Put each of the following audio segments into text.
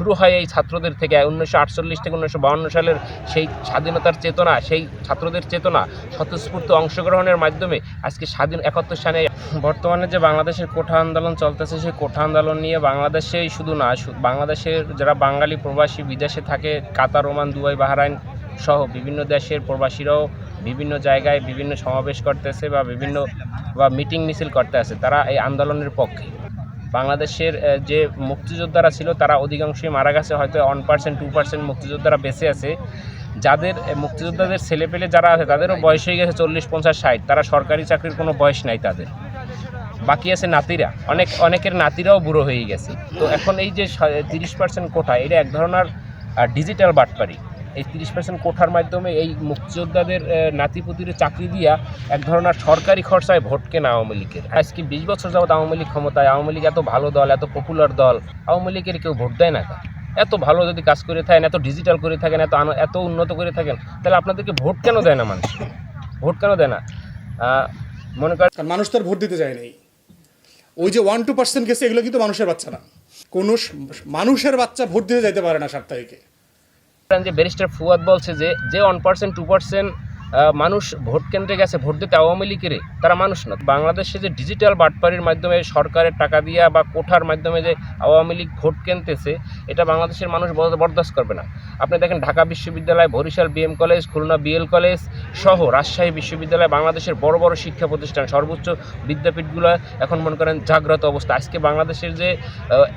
শুরু হয় এই ছাত্রদের থেকে। উনিশশো আটচল্লিশ থেকে উনিশশো বাউন্ন সালের সেই স্বাধীনতার চেতনা, সেই ছাত্রদের চেতনা স্বতঃস্ফূর্ত অংশগ্রহণের মাধ্যমে আজকে স্বাধীন একাত্তর সালে বর্তমানে যে বাংলাদেশের কোঠা আন্দোলন চলতেছে, সেই কোঠা আন্দোলন নিয়ে বাংলাদেশেই শুধু না বাংলাদেশের যারা বাঙালি প্রবাসী বিদেশে থাকে, কাতার, ওমান, দুবাই, বাহরাইন সহ বিভিন্ন দেশের প্রবাসীরাও বিভিন্ন জায়গায় বিভিন্ন সমাবেশ করতেছে বা বিভিন্ন বা মিটিং মিছিল করতে আছে। তারা এই আন্দোলনের পক্ষে। বাংলাদেশের যে মুক্তিযোদ্ধারা ছিল তারা অধিকাংশই মারা গেছে, হয়তো ওয়ান পার্সেন্ট টু পার্সেন্ট মুক্তিযোদ্ধারা বেঁচে আছে। যাদের মুক্তিযোদ্ধাদের ছেলেপেলে যারা আছে, তাদেরও বয়স হয়ে গেছে চল্লিশ, পঞ্চাশ, ষাট। তারা সরকারি চাকরির কোনো বয়স নাই তাদের। বাকি আছে নাতিরা। অনেক, অনেকের নাতিরাও বুড়ো হয়ে গেছে। তো এখন এই যে তিরিশ পার্সেন্ট কোঠা এটা এক ধরনের ডিজিটাল বাটপারি। এই তিরিশ পার্সেন্ট কোঠার মাধ্যমে এই মুক্তিযোদ্ধাদের নাতিপুতির চাকরি দিয়া এক ধরনের সরকারি খরচায় ভোট কেনা আওয়ামী লীগের। আজকে বিশ বছর যাবত আওয়ামী লীগ ক্ষমতায়, আওয়ামী লীগ এত ভালো দল, এত পপুলার দল, আওয়ামী লীগের কেউ ভোট দেয় না এত ভালো যদি কাজ করে থাকেন, এত ডিজিটাল করে থাকেন, এত এত উন্নত করে থাকেন, তাহলে আপনাদেরকে ভোট কেন দেয় না মানুষ? ভোট কেন দেয় না? মনে করেন মানুষ তো আর ভোট দিতে যায় নাই। ওই যে ওয়ান টু পার্সেন্ট গেছে, এগুলো কিন্তু মানুষের বাচ্চা না। কোনো মানুষের বাচ্চা ভোট দিতে যাইতে পারে না করেন যে ব্যারিস্টার ফুয়াদ বলছে যে যে ওয়ান পার্সেন্ট টু পার্সেন্ট মানুষ ভোট কেন্দ্রে গেছে, ভোট দিতে আওয়ামী লীগের তারা মানুষ না। বাংলাদেশে যে ডিজিটাল বাটপারির মাধ্যমে সরকারের টাকা দিয়া বা কোঠার মাধ্যমে যে আওয়ামী লীগ ভোট কিনতেছে, এটা বাংলাদেশের মানুষ বর- বরদাস্ত করবে না। আপনি দেখেন ঢাকা বিশ্ববিদ্যালয়, Barishal BM college Khulna BL college সহ রাজশাহী বিশ্ববিদ্যালয় বাংলাদেশের বড় বড় শিক্ষা প্রতিষ্ঠান, সর্বোচ্চ বিদ্যাপীঠগুলো এখন মনে করেন জাগ্রত অবস্থা। আজকে বাংলাদেশের যে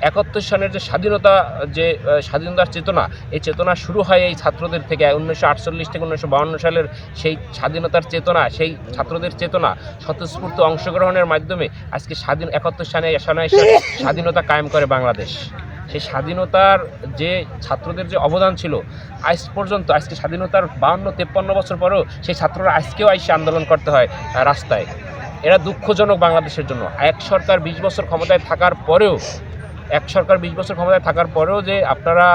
একাত্তর সনের যে স্বাধীনতা, যে স্বাধীনতার চেতনা, এই চেতনা শুরু হয় এই ছাত্রদের থেকে উনিশশো আটচল্লিশ থেকে উনিশশো সালের সেই স্বাধীনতার চেতনা, সেই ছাত্রদের চেতনা স্বতঃস্ফূর্ত অংশগ্রহণের মাধ্যমে আজকে স্বাধীন একাত্তর সালে সনে এসে স্বাধীনতা কায়েম করে বাংলাদেশ। সেই স্বাধীনতার যে ছাত্রদের যে অবদান ছিল, আজ পর্যন্ত, আজকে স্বাধীনতার বাহান্ন, তেপ্পান্ন বছর পরেও সেই ছাত্ররা আজকেও আইসে আন্দোলন করতে হয় রাস্তায়। এরা দুঃখজনক বাংলাদেশের জন্য। এক সরকার বিশ বছর ক্ষমতায় থাকার পরেও এক সরকার বিশ বছর ক্ষমতায় থাকার পরেও যে আপনারা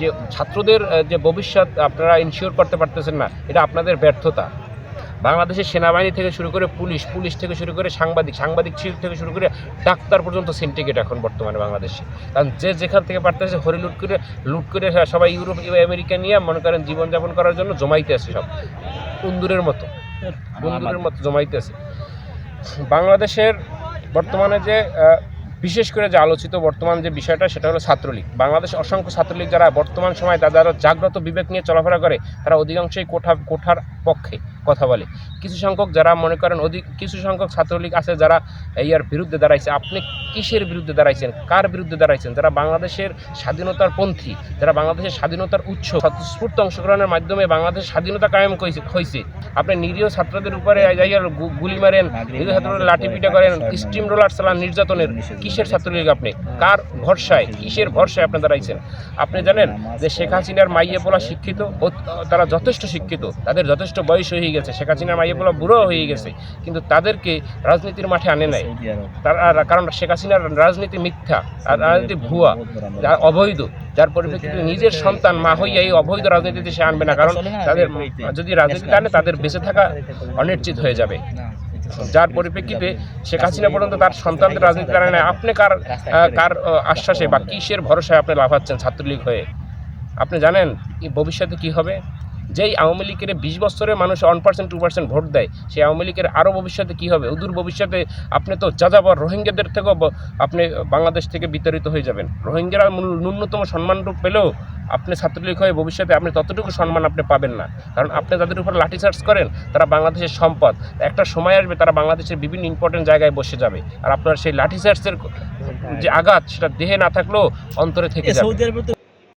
যে ছাত্রদের যে ভবিষ্যৎ আপনারা ইনশিওর করতে পারতেছেন না, এটা আপনাদের ব্যর্থতা। বাংলাদেশের সেনাবাহিনী থেকে শুরু করে পুলিশ পুলিশ থেকে শুরু করে সাংবাদিক সাংবাদিক থেকে শুরু করে ডাক্তার পর্যন্ত সিন্ডিকেট এখন বর্তমানে বাংলাদেশে। কারণ যে যেখান থেকে পারতেছে হরি লুট করে লুট করে সবাই ইউরোপ আমেরিকা নিয়ে মনে করেন জীবনযাপন করার জন্য জমাইতে আছে সব। বন্ধুরের মতো বন্ধুরের মতো জমাইতে আছে। বাংলাদেশের বর্তমানে যে বিশেষ করে যে আলোচিত বর্তমান যে বিষয়টা, সেটা হলো ছাত্রলীগ। বাংলাদেশ অসংখ্য ছাত্রলীগ যারা বর্তমান সময় যারা জাগ্রত বিবেক নিয়ে চলাফেরা করে, তারা অধিকাংশই কোঠা কোঠার পক্ষে কথা বলে। কিছু সংখ্যক যারা মনে করেন অধিক, কিছু সংখ্যক ছাত্রলীগ আছে যারা ইয়ার বিরুদ্ধে দাঁড়াইছে। আপনি কিসের বিরুদ্ধে দাঁড়াইছেন? কার বিরুদ্ধে দাঁড়াইছেন? যারা বাংলাদেশের স্বাধীনতার পন্থী, যারা বাংলাদেশের স্বাধীনতার উৎস, স্বতঃস্ফূর্ত অংশগ্রহণের মাধ্যমে বাংলাদেশের স্বাধীনতা কায়েম হয়েছে আপনি নিরীহ ছাত্রদের উপরে গুলি মারেন, নিরীহ ছাত্রদের লাঠি লাঠিপিটা করেন স্টিম রোলার চালান, নির্যাতনের কিসের ছাত্রলীগ আপনি? কার ভরসায়, কিসের ভরসায় আপনি দাঁড়াইছেন? আপনি জানেন যে শেখ হাসিনার মাইয়ে পোলা শিক্ষিত তারা যথেষ্ট শিক্ষিত, তাদের যথেষ্ট বয়স হয়ে গেছে শেখ হাসিনার মাইয়ে পোলা বুড়ো হয়ে গেছে কিন্তু তাদেরকে রাজনীতির মাঠে আনে নাই। তার- কারণ শেখ হাসিনার রাজনীতি মিথ্যা আর রাজনীতি ভুয়া অবৈধ যার পরিপ্রেক্ষিতে নিজের সন্তান মা হইয়া এই অবৈধ রাজনীতিতে সে আনবে না কারণ তাদের যদি রাজনীতিতে আনে তাদের বেঁচে থাকা অনিশ্চিত হয়ে যাবে। যার পরিপ্রেক্ষিতে শেখ হাসিনা পর্যন্ত তার সন্তানদের রাজনীতি আনে না আপনি কার কার আশ্বাসে বা কিসের ভরসায় আপনি লাফাচ্ছেন ছাত্রলীগ হয়ে? আপনি জানেন এই ভবিষ্যতে কি হবে? যেই আওয়ামী লীগের বিশ বছরে মানুষ one percent two percent vote দেয় সেই আওয়ামী লীগের আরও ভবিষ্যতে কী হবে? অদূর ভবিষ্যতে আপনি তো যাযাবর রোহিঙ্গাদের থেকেও আপনি বাংলাদেশ থেকে বিতাড়িত হয়ে যাবেন। রোহিঙ্গারা ন্যূনতম সম্মানটুক পেলেও আপনি ছাত্রলীগ হয়ে ভবিষ্যতে আপনি ততটুকু সম্মান আপনি পাবেন না। কারণ আপনি তাদের উপর লাঠিচার্জ করেন তারা বাংলাদেশের সম্পদ। একটা সময় আসবে তারা বাংলাদেশের বিভিন্ন ইম্পর্টেন্ট জায়গায় বসে যাবে। আর আপনার সেই লাঠিচার্জের যে আঘাত সেটা দেহে না থাকলেও অন্তরে থেকে যাবে।